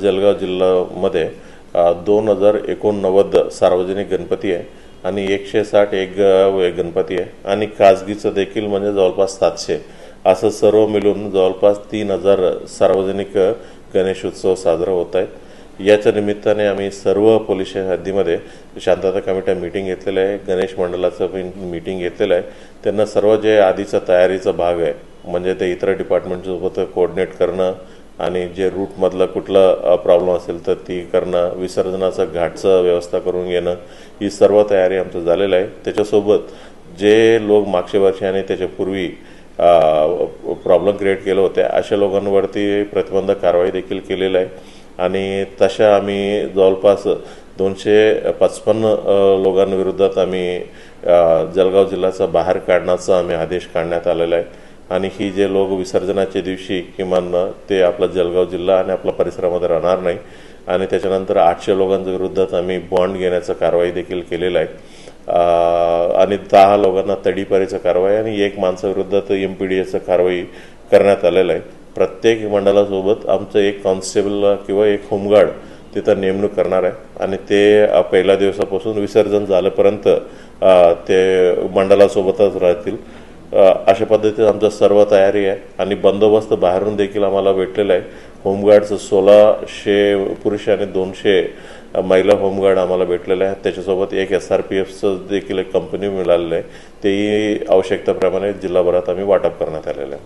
जळगाव जिल्ह्यामध्ये दोन हजार एकोणनव्वद सार्वजनिक गणपती आहे आणि एकशे साठ एक गणपती आहे आणि खाजगीचं देखील म्हणजे जवळपास सातशे. असं सर्व मिळून जवळपास तीन हजार सार्वजनिक गणेश उत्सव साजरा होत आहेत. याच्या निमित्ताने आम्ही सर्व पोलीस हद्दीमध्ये शांतता कमिटी मीटिंग घेतलेलं आहे गणेश मंडळाचं पण मीटिंग घेतलेलं आहे. त्यांना सर्व जे आधीचा तयारीचा भाग आहे म्हणजे ते इतर डिपार्टमेंटसोबत कोऑर्डिनेट करणं आणि जे रूटमधलं कुठलं प्रॉब्लेम असेल तर ती करणं विसर्जनाचं घाटचं व्यवस्था करून घेणं ही सर्व तयारी आमचं झालेलं आहे. त्याच्यासोबत जे लोक मागच्या वर्षी आणि त्याच्यापूर्वी प्रॉब्लेम क्रिएट केले होते अशा लोकांवरती प्रतिबंधक कारवाई देखील केलेलं आहे. आणि तशा आम्ही जवळपास दोनशे पचपन्न अ, लोकांविरोधात आम्ही जळगाव जिल्ह्याचा बाहेर काढण्याचा आम्ही आदेश काढण्यात आलेला आहे. आणि ही जे लोक विसर्जनाच्या दिवशी किमान ते आपला जळगाव जिल्हा आणि आपल्या परिसरामध्ये राहणार नाही. आणि त्याच्यानंतर आठशे लोकांच्या विरुद्धात आम्ही बॉन्ड घेण्याचा कारवाई देखील केलेलं आहे. आणि दहा लोकांना तडीपारीचा कारवाई आणि एक माणसाविरुद्धात एम पी डी एचं कारवाई करण्यात आलेलं आहे. प्रत्येक मंडळासोबत आमचं एक कॉन्स्टेबल किंवा एक होमगार्ड तिथं नेमणूक करणार आहे. आणि ते पहिल्या दिवसापासून विसर्जन झाल्यापर्यंत ते मंडळासोबतच राहतील. अशा पद्धतीने आमचं सर्व तयारी आहे. आणि बंदोबस्त बाहेरून देखील आम्हाला भेटलेला आहे. होमगार्डचं सोळाशे पुरुष आणि दोनशे महिला होमगार्ड आम्हाला भेटलेलं आहे त्याच्यासोबत एक एस आर पी एफचं देखील एक कंपनी मिळालेलं आहे. तेही आवश्यकतेप्रमाणे जिल्हाभरात आम्ही वाटप करण्यात आलेलं आहे.